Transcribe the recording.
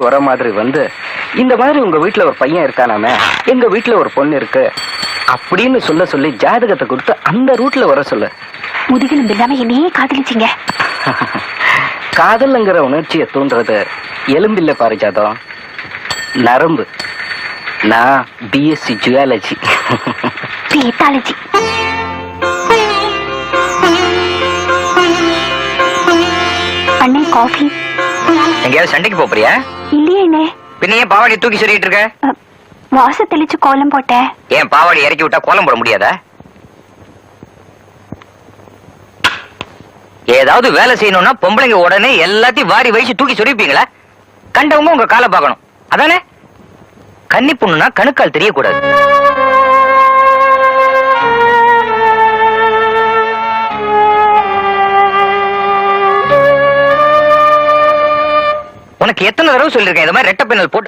வர மாதிரி வந்து இந்த மாதிரி உங்க வீட்ல ஒரு பையன் இருக்கானாமே எங்க வீட்ல ஒரு பொண்ணு இருக்கு அப்படின்னு சொல்ல சொல்லி ஜாதகத்தை கொடுத்து அந்த ரூட்ல வர சொல்லு. முதுகெலும்பு இல்லாம என்னையே காதலிச்சீங்க. காதல்ங்கிற உணர்ச்சியை தூண்டுறது எலும்பில்ல பாரிஜாதம் நரம்பு. நான் பிஎஸ்சி ஜுவாலஜி பேத்தாலஜி அண்ணே காஃபி எங்கேயாவது சண்டைக்கு போறியா? இல்லையே அண்ணே பின்ன ஏன் பாவாடி தூக்கி சொல்லிட்டு இருக்க? வாச தெளிச்சு கோலம் போட்டேன் ஏன் பாவாடி இறக்கி விட்டா கோலம் போட முடியாதா? ஏதாவது வேலை செய்யணும்னா பொம்பளைங்க உடனே எல்லாத்தையும் வாரி வயசு தூக்கி சொல்லிப்பீங்களா கண்டவங்க உங்க காலை பார்க்கணும். அதானே? கன்னி பொண்ணுனா கணுக்கால் தெரியக்கூடாது. உனக்கு எத்தனை தடவை சொல்லியிருக்கேன்? இந்த மாதிரி ரெட்ட பின்னல் போட்டு